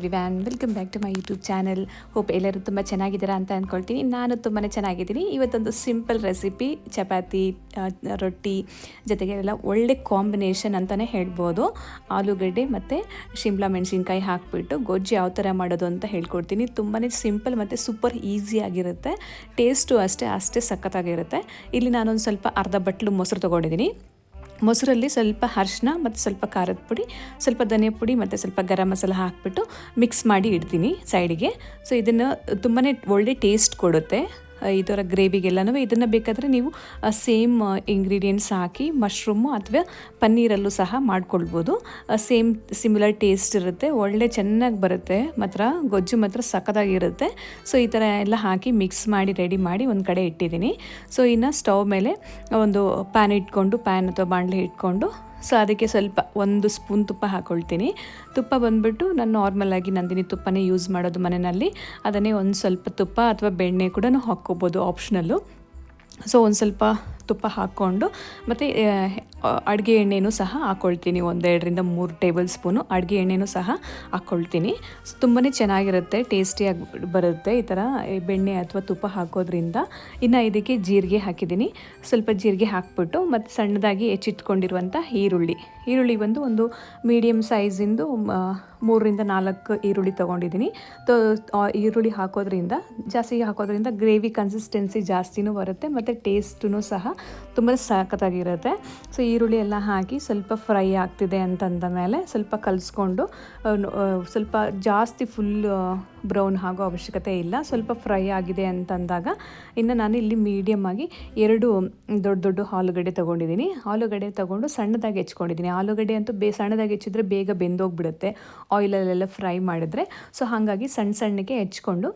Everyone welcome back to my YouTube channel. Hope ಎಲ್ಲರೂ ತುಂಬ ಚೆನ್ನಾಗಿದ್ದೀರಾ ಅಂತ ಅಂದ್ಕೊಳ್ತೀನಿ ನಾನು ತುಂಬಾ ಚೆನ್ನಾಗಿದ್ದೀನಿ. ಇವತ್ತೊಂದು ಸಿಂಪಲ್ ರೆಸಿಪಿ, ಚಪಾತಿ ರೊಟ್ಟಿ ಜೊತೆಗೆ ಎಲ್ಲ ಒಳ್ಳೆ ಕಾಂಬಿನೇಷನ್ ಅಂತಲೇ ಹೇಳ್ಬೋದು. ಆಲೂಗಡ್ಡೆ ಮತ್ತು ಶಿಮ್ಲಾ ಮೆಣಸಿನ್ಕಾಯಿ ಹಾಕಿಬಿಟ್ಟು ಗೊಜ್ಜು ಯಾವ ಥರ ಮಾಡೋದು ಅಂತ ಹೇಳ್ಕೊಡ್ತೀನಿ. ತುಂಬಾ ಸಿಂಪಲ್ ಮತ್ತು ಸೂಪರ್ ಈಸಿಯಾಗಿರುತ್ತೆ ಟೇಸ್ಟು ಅಷ್ಟೇ ಅಷ್ಟೇ ಸಖತ್ತಾಗಿರುತ್ತೆ. ಇಲ್ಲಿ ನಾನೊಂದು ಸ್ವಲ್ಪ ಅರ್ಧ ಬಟ್ಲು ಮೊಸರು ತೊಗೊಂಡಿದ್ದೀನಿ. ಮೊಸರಲ್ಲಿ ಸ್ವಲ್ಪ ಅರ್ಶಿನ ಮತ್ತು ಸ್ವಲ್ಪ ಖಾರದ ಪುಡಿ, ಸ್ವಲ್ಪ ಧನಿಯಾ ಪುಡಿ ಮತ್ತು ಸ್ವಲ್ಪ ಗರಂ ಮಸಾಲ ಹಾಕಿಬಿಟ್ಟು ಮಿಕ್ಸ್ ಮಾಡಿ ಇಡ್ತೀನಿ ಸೈಡಿಗೆ ಸೊ ಇದನ್ನು ತುಂಬಾ ಒಳ್ಳೆ ಟೇಸ್ಟ್ ಕೊಡುತ್ತೆ. ಈ ಥರ ಗ್ರೇವಿಗೆಲ್ಲನೂ ಇದನ್ನು ಬೇಕಾದರೆ ನೀವು ಸೇಮ್ ಇಂಗ್ರೀಡಿಯೆಂಟ್ಸ್ ಹಾಕಿ ಮಶ್ರೂಮು ಅಥವಾ ಪನ್ನೀರಲ್ಲೂ ಸಹ ಮಾಡ್ಕೊಳ್ಬೋದು. ಸೇಮ್ ಸಿಮಿಲರ್ ಟೇಸ್ಟ್ ಇರುತ್ತೆ. ಒಳ್ಳೆ ಚೆನ್ನಾಗಿ ಬರುತ್ತೆ. ಮಾತ್ರ ಗೊಜ್ಜು ಮಾತ್ರ ಸಖತ್ತಾಗಿರುತ್ತೆ. ಸೊ ಈ ಥರ ಎಲ್ಲ ಹಾಕಿ ಮಿಕ್ಸ್ ಮಾಡಿ ರೆಡಿ ಮಾಡಿ ಒಂದು ಕಡೆ ಇಟ್ಟಿದ್ದೀನಿ. ಸೊ ಇನ್ನು ಸ್ಟವ್ ಮೇಲೆ ಒಂದು ಪ್ಯಾನ್ ಇಟ್ಕೊಂಡು ಪ್ಯಾನ್ ಅಥವಾ ಬಾಣಲೆ ಇಟ್ಕೊಂಡು ಸೊ ಅದಕ್ಕೆ ಸ್ವಲ್ಪ ಒಂದು ಸ್ಪೂನ್ ತುಪ್ಪ ಹಾಕ್ಕೊಳ್ತೀನಿ ತುಪ್ಪ ಬಂದುಬಿಟ್ಟು ನಾನು ನಾರ್ಮಲಾಗಿ ನಂದಿನಿ ತುಪ್ಪನೇ ಯೂಸ್ ಮಾಡೋದು ಮನೆಯಲ್ಲಿ. ಅದನ್ನೇ ಒಂದು ಸ್ವಲ್ಪ ತುಪ್ಪ ಅಥವಾ ಬೆಣ್ಣೆ ಕೂಡ ಹಾಕ್ಕೋಬೋದು ಆಪ್ಷನಲ್ಲು ಸೊ ಒಂದು ಸ್ವಲ್ಪ ತುಪ್ಪ ಹಾಕ್ಕೊಂಡು ಮತ್ತು ಅಡುಗೆ ಎಣ್ಣೆನೂ ಸಹ ಹಾಕ್ಕೊಳ್ತೀನಿ ಒಂದೆರಡರಿಂದ ಮೂರು ಟೇಬಲ್ ಸ್ಪೂನು ಅಡುಗೆ ಎಣ್ಣೆನೂ ಸಹ ಹಾಕ್ಕೊಳ್ತೀನಿ ತುಂಬಾ ಚೆನ್ನಾಗಿರುತ್ತೆ, ಟೇಸ್ಟಿಯಾಗಿ ಬರುತ್ತೆ ಈ ಥರ. ಬೆಣ್ಣೆ ಅಥವಾ ತುಪ್ಪ ಹಾಕೋದ್ರಿಂದ ಇನ್ನು ಇದಕ್ಕೆ ಜೀರಿಗೆ ಹಾಕಿದ್ದೀನಿ. ಸ್ವಲ್ಪ ಜೀರಿಗೆ ಹಾಕ್ಬಿಟ್ಟು ಮತ್ತು ಸಣ್ಣದಾಗಿ ಹೆಚ್ಚಿಟ್ಕೊಂಡಿರುವಂಥ ಈರುಳ್ಳಿ. ಈರುಳ್ಳಿ ಬಂದು ಒಂದು ಮೀಡಿಯಮ್ ಸೈಜಿಂದು ಮೂರರಿಂದ ನಾಲ್ಕು ಈರುಳ್ಳಿ ತೊಗೊಂಡಿದ್ದೀನಿ. ತೊ ಈರುಳ್ಳಿ ಹಾಕೋದ್ರಿಂದ ಜಾಸ್ತಿ ಹಾಕೋದ್ರಿಂದ ಗ್ರೇವಿ ಕನ್ಸಿಸ್ಟೆನ್ಸಿ ಜಾಸ್ತಿನೂ ಬರುತ್ತೆ ಮತ್ತು ಟೇಸ್ಟೂ ಸಹ ತುಂಬ ಸಖತ್ತಾಗಿರುತ್ತೆ. ಸೊ ಈರುಳ್ಳಿ ಎಲ್ಲ ಹಾಕಿ ಸ್ವಲ್ಪ ಫ್ರೈ ಆಗ್ತಿದೆ ಅಂತಂದ ಮೇಲೆ ಸ್ವಲ್ಪ ಕಲಿಸ್ಕೊಂಡು ಸ್ವಲ್ಪ ಜಾಸ್ತಿ ಫುಲ್ ಬ್ರೌನ್ ಆಗೋ ಅವಶ್ಯಕತೆ ಇಲ್ಲ. ಸ್ವಲ್ಪ ಫ್ರೈ ಆಗಿದೆ ಅಂತಂದಾಗ ಇನ್ನು ನಾನು ಇಲ್ಲಿ ಮೀಡಿಯಮ್ ಆಗಿ ಎರಡು ದೊಡ್ಡ ದೊಡ್ಡ ಆಲೂಗಡ್ಡೆ ತೊಗೊಂಡಿದ್ದೀನಿ. ಆಲೂಗಡ್ಡೆ ತೊಗೊಂಡು ಸಣ್ಣದಾಗಿ ಹೆಚ್ಕೊಂಡಿದ್ದೀನಿ. ಆಲೂಗಡ್ಡೆ ಅಂತೂ ಬೇ, ಸಣ್ಣದಾಗಿ ಹೆಚ್ಚಿದ್ರೆ ಬೇಗ ಬೆಂದೋಗ್ಬಿಡುತ್ತೆ. ಆಯಿಲಲ್ಲೆಲ್ಲ ಫ್ರೈ ಮಾಡಿದ್ರೆ. ಸೊ ಹಾಗಾಗಿ ಸಣ್ಣ ಸಣ್ಣಗೆ ಹೆಚ್ಕೊಂಡು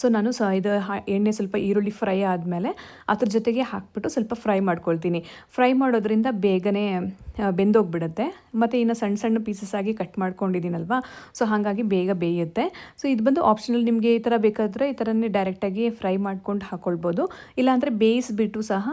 ಸೊ ನಾನು ಸ ಇದು ಎಣ್ಣೆ ಸ್ವಲ್ಪ ಈರುಳ್ಳಿ ಫ್ರೈ ಆದಮೇಲೆ ಅದ್ರ ಜೊತೆಗೆ ಹಾಕ್ಬಿಟ್ಟು ಸ್ವಲ್ಪ ಫ್ರೈ ಮಾಡ್ಕೊಳ್ತೀನಿ. ಫ್ರೈ ಮಾಡೋದ್ರಿಂದ ಬೇಗನೆ ಬೆಂದೋಗ್ಬಿಡುತ್ತೆ. ಮತ್ತು ಇನ್ನು ಸಣ್ಣ ಸಣ್ಣ ಪೀಸಸ್ ಆಗಿ ಕಟ್ ಮಾಡ್ಕೊಂಡಿದ್ದೀನಲ್ವಾ? ಸೊ ಹಾಗಾಗಿ ಬೇಗ ಬೇಯುತ್ತೆ. ಸೊ ಇದು ಬಂದು ಆಪ್ಷನಲ್ ನಿಮಗೆ ಈ ಥರ ಬೇಕಾದರೆ ಈ ಥರನೇ ಡೈರೆಕ್ಟಾಗಿ ಫ್ರೈ ಮಾಡ್ಕೊಂಡು ಹಾಕ್ಕೊಳ್ಬೋದು ಇಲ್ಲಾಂದರೆ ಬೇಯಿಸ್ಬಿಟ್ಟು ಸಹ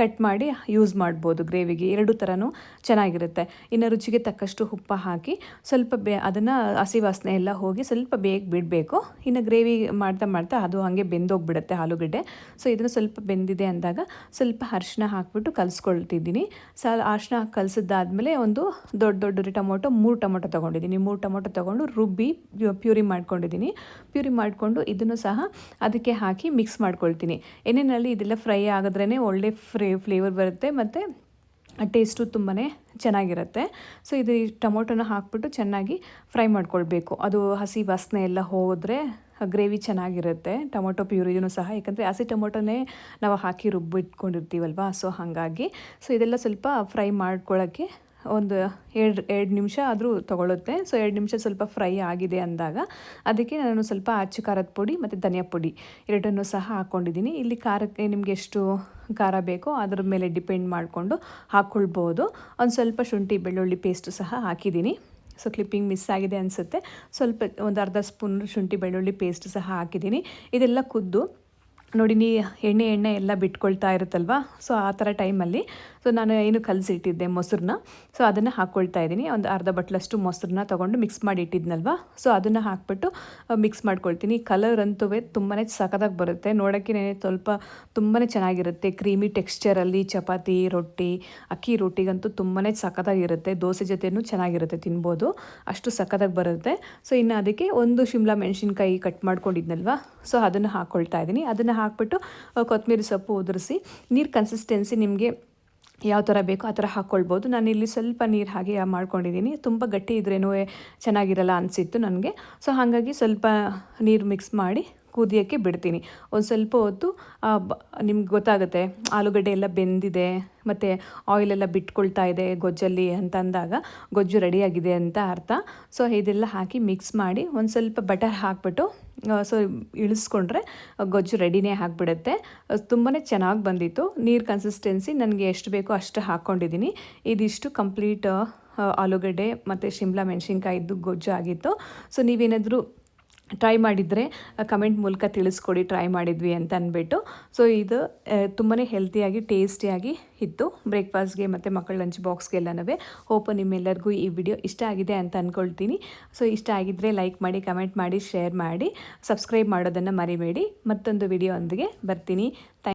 ಕಟ್ ಮಾಡಿ ಯೂಸ್ ಮಾಡ್ಬೋದು ಗ್ರೇವಿಗೆ. ಎರಡು ಥರನೂ ಚೆನ್ನಾಗಿರುತ್ತೆ. ಇನ್ನು ರುಚಿಗೆ ತಕ್ಕಷ್ಟು ಉಪ್ಪು ಹಾಕಿ ಸ್ವಲ್ಪ ಬೇ ಅದನ್ನು ಹಸಿ ವಾಸನೆ ಎಲ್ಲ ಹೋಗಿ ಸ್ವಲ್ಪ ಬೇಗ ಬಿಡಬೇಕು. ಇನ್ನು ಗ್ರೇವಿ ಮಾಡ್ತಾ ಮಾಡ್ತಾ ಅದು ಹಾಗೆ ಬೆಂದೋಗ್ಬಿಡುತ್ತೆ ಆಲೂಗಡ್ಡೆ. ಸೊ, ಇದನ್ನು ಸ್ವಲ್ಪ ಬೆಂದಿದೆ ಅಂದಾಗ ಸ್ವಲ್ಪ ಅರಿಶಿನ ಹಾಕ್ಬಿಟ್ಟು ಕಲಿಸ್ಕೊಳ್ತಿದ್ದೀನಿ. ಸ ಅರಿಶಿನ ಕಲಿಸಿದ್ದಾದಮೇಲೆ ಒಂದು ದೊಡ್ಡ ದೊಡ್ಡ ಟೊಮೊಟೊ, ಮೂರು ಟೊಮೊಟೊ ತೊಗೊಂಡಿದ್ದೀನಿ. ಮೂರು ಟೊಮೊಟೊ ತೊಗೊಂಡು ರುಬ್ಬಿ ಪ್ಯೂರಿ ಮಾಡ್ಕೊಂಡಿದ್ದೀನಿ. ಪ್ಯೂರಿ ಮಾಡಿಕೊಂಡು ಇದನ್ನು ಸಹ ಅದಕ್ಕೆ ಹಾಕಿ ಮಿಕ್ಸ್ ಮಾಡ್ಕೊಳ್ತೀನಿ. ಎಣ್ಣೆಯಲ್ಲಿ ಇದೆಲ್ಲ ಫ್ರೈ ಆಗಿದ್ರೇ ಒಳ್ಳೆ ಫ್ರೇ ಫ್ಲೇವರ್ ಬರುತ್ತೆ ಮತ್ತು ಟೇಸ್ಟು ತುಂಬಾ ಚೆನ್ನಾಗಿರುತ್ತೆ. ಸೊ ಇದು ಈ ಟೊಮೊಟೊನ ಹಾಕ್ಬಿಟ್ಟು ಚೆನ್ನಾಗಿ ಫ್ರೈ ಮಾಡ್ಕೊಳ್ಬೇಕು. ಅದು ಹಸಿ ವಾಸನೆ ಎಲ್ಲ ಹೋದರೆ ಗ್ರೇವಿ ಚೆನ್ನಾಗಿರುತ್ತೆ. ಟೊಮೊಟೊ ಪ್ಯೂರಿನೂ ಸಹ, ಯಾಕಂದರೆ ಹಸಿ ಟೊಮೊಟೊನೇ ನಾವು ಹಾಕಿ ರುಬ್ಬಿಟ್ಕೊಂಡಿರ್ತೀವಲ್ವಾ, ಸೊ ಹಾಗಾಗಿ. ಸೊ ಇದೆಲ್ಲ ಸ್ವಲ್ಪ ಫ್ರೈ ಮಾಡ್ಕೊಳ್ಳೋಕ್ಕೆ ಒಂದು ಎರಡು ಎರಡು ನಿಮಿಷ ಆದರೂ ತೊಗೊಳುತ್ತೆ. ಸೊ ಎರಡು ನಿಮಿಷ ಸ್ವಲ್ಪ ಫ್ರೈ ಆಗಿದೆ ಅಂದಾಗ ಅದಕ್ಕೆ ನಾನು ಸ್ವಲ್ಪ ಅಚ್ಚು ಖಾರದ ಪುಡಿ ಮತ್ತು ಧನಿಯಾ ಪುಡಿ ಎರಡನ್ನು ಸಹ ಹಾಕ್ಕೊಂಡಿದ್ದೀನಿ ಇಲ್ಲಿ ಖಾರಕ್ಕೆ ನಿಮಗೆ ಎಷ್ಟು ಖಾರ ಬೇಕೋ ಅದ್ರ ಮೇಲೆ ಡಿಪೆಂಡ್ ಮಾಡಿಕೊಂಡು ಹಾಕ್ಕೊಳ್ಬೋದು ಒಂದು ಸ್ವಲ್ಪ ಶುಂಠಿ, ಬೆಳ್ಳುಳ್ಳಿ ಪೇಸ್ಟು ಸಹ ಹಾಕಿದ್ದೀನಿ. ಸೊ ಕ್ಲಿಪ್ಪಿಂಗ್ ಮಿಸ್ ಆಗಿದೆ ಅನಿಸುತ್ತೆ. ಸ್ವಲ್ಪ ಒಂದು ಅರ್ಧ ಸ್ಪೂನ್ ಶುಂಠಿ, ಬೆಳ್ಳುಳ್ಳಿ ಪೇಸ್ಟ್ ಸಹ ಹಾಕಿದ್ದೀನಿ. ಇದೆಲ್ಲ ಕುದ್ದು ನೋಡಿ, ನೀ ಎಣ್ಣೆ ಎಣ್ಣೆ ಎಲ್ಲ ಬಿಟ್ಕೊಳ್ತಾ ಇರುತ್ತಲ್ವ? ಸೊ ಆ ಥರ ಟೈಮಲ್ಲಿ ಸೊ ನಾನು ಏನು ಕಲಸಿಟ್ಟಿದ್ದೆ ಮೊಸರನ್ನ. ಸೊ ಅದನ್ನು ಹಾಕ್ಕೊಳ್ತಾ ಇದ್ದೀನಿ. ಒಂದು ಅರ್ಧ ಬಟ್ಲಷ್ಟು ಮೊಸರನ್ನ ತೊಗೊಂಡು ಮಿಕ್ಸ್ ಮಾಡಿ ಇಟ್ಟಿದ್ನಲ್ವ ಸೊ ಅದನ್ನು ಹಾಕ್ಬಿಟ್ಟು ಮಿಕ್ಸ್ ಮಾಡ್ಕೊಳ್ತೀನಿ. ಕಲರ್ ಅಂತೂ ತುಂಬಾ ಸಖತ್ತಾಗಿ ಬರುತ್ತೆ. ನೋಡೋಕ್ಕೆ ಸ್ವಲ್ಪ ತುಂಬಾ ಚೆನ್ನಾಗಿರುತ್ತೆ. ಕ್ರೀಮಿ ಟೆಕ್ಸ್ಚರಲ್ಲಿ ಚಪಾತಿ, ರೊಟ್ಟಿ, ಅಕ್ಕಿ ರೊಟ್ಟಿಗಂತೂ ತುಂಬಾ ಸಖತ್ತಾಗಿರುತ್ತೆ. ದೋಸೆ ಜೊತೆನೂ ಚೆನ್ನಾಗಿರುತ್ತೆ ತಿನ್ಬೋದು. ಅಷ್ಟು ಸಖತ್ತಾಗಿ ಬರುತ್ತೆ. ಸೊ ಇನ್ನು ಅದಕ್ಕೆ ಒಂದು ಶಿಮ್ಲಾ ಮೆಣಸಿನ್ಕಾಯಿ ಕಟ್ ಮಾಡ್ಕೊಂಡಿದ್ನಲ್ವ? ಸೊ ಅದನ್ನು ಹಾಕ್ಕೊಳ್ತಾ ಇದ್ದೀನಿ. ಅದನ್ನು ಹಾಕ್ಬಿಟ್ಟು ಕೊತ್ತಂಬರಿ ಸೊಪ್ಪು ಉದುರಿಸಿ, ನೀರು ಕನ್ಸಿಸ್ಟೆನ್ಸಿ ನಿಮಗೆ ಯಾವ ಥರ ಬೇಕೋ ಆ ಥರ ಹಾಕ್ಕೊಳ್ಬೋದು ನಾನು ಇಲ್ಲಿ ಸ್ವಲ್ಪ ನೀರು ಹಾಗೆ ಮಾಡ್ಕೊಂಡಿದ್ದೀನಿ ತುಂಬ ಗಟ್ಟಿ ಇದ್ರೇನೂ ಚೆನ್ನಾಗಿರಲ್ಲ ಅನಿಸಿತ್ತು ನನಗೆ. ಸೊ ಹಾಗಾಗಿ ಸ್ವಲ್ಪ ನೀರು ಮಿಕ್ಸ್ ಮಾಡಿ ಕುದಿಯೋಕ್ಕೆ ಬಿಡ್ತೀನಿ. ಒಂದು ಸ್ವಲ್ಪ ಹೊತ್ತು ನಿಮ್ಗೆ ಗೊತ್ತಾಗುತ್ತೆ, ಆಲೂಗಡ್ಡೆ ಎಲ್ಲ ಬೆಂದಿದೆ, ಮತ್ತು ಆಯಿಲೆಲ್ಲ ಬಿಟ್ಕೊಳ್ತಾ ಇದೆ ಗೊಜ್ಜಲ್ಲಿ ಅಂತ ಅಂದಾಗ ಗೊಜ್ಜು ರೆಡಿಯಾಗಿದೆ ಅಂತ ಅರ್ಥ. ಸೊ ಇದೆಲ್ಲ ಹಾಕಿ ಮಿಕ್ಸ್ ಮಾಡಿ ಒಂದು ಸ್ವಲ್ಪ ಬಟರ್ ಹಾಕ್ಬಿಟ್ಟು ಸೊ ಇಳಿಸ್ಕೊಂಡ್ರೆ ಗೊಜ್ಜು ರೆಡಿನೇ ಆಗಿಬಿಡುತ್ತೆ. ತುಂಬಾ ಚೆನ್ನಾಗಿ ಬಂದಿತ್ತು. ನೀರು ಕನ್ಸಿಸ್ಟೆನ್ಸಿ ನನಗೆ ಎಷ್ಟು ಬೇಕೋ ಅಷ್ಟು ಹಾಕ್ಕೊಂಡಿದ್ದೀನಿ ಇದಿಷ್ಟು ಕಂಪ್ಲೀಟ್ ಆಲೂಗಡ್ಡೆ ಮತ್ತು ಶಿಮ್ಲಾ ಮೆಣಸಿನ್ಕಾಯಿದ್ದು ಗೊಜ್ಜು ಆಗಿತ್ತು. ಸೊ ನೀವೇನಾದರೂ ಟ್ರೈ ಮಾಡಿದರೆ ಕಮೆಂಟ್ ಮೂಲಕ ತಿಳಿಸ್ಕೊಡಿ, ಟ್ರೈ ಮಾಡಿದ್ವಿ ಅಂತ ಅಂದ್ಬಿಟ್ಟು. ಸೊ ಇದು ತುಂಬಾ ಹೆಲ್ತಿಯಾಗಿ, ಟೇಸ್ಟಿಯಾಗಿ ಇತ್ತು. ಬ್ರೇಕ್ಫಾಸ್ಟ್ಗೆ ಮತ್ತು ಮಕ್ಕಳ ಲಂಚ್ ಬಾಕ್ಸ್ಗೆಲ್ಲನೂ ಹೋಪ್ ನಿಮ್ಮೆಲ್ಲರಿಗೂ ಈ ವಿಡಿಯೋ ಇಷ್ಟ ಆಗಿದೆ ಅಂತ ಅಂದ್ಕೊಳ್ತೀನಿ ಸೊ ಇಷ್ಟ ಆಗಿದ್ದರೆ ಲೈಕ್ ಮಾಡಿ ಕಮೆಂಟ್ ಮಾಡಿ ಶೇರ್ ಮಾಡಿ ಸಬ್ಸ್ಕ್ರೈಬ್ ಮಾಡೋದನ್ನು ಮರಿಬೇಡಿ. ಮತ್ತೊಂದು ವಿಡಿಯೋ ಒಂದಿಗೆ ಬರ್ತೀನಿ. ಥ್ಯಾಂಕ್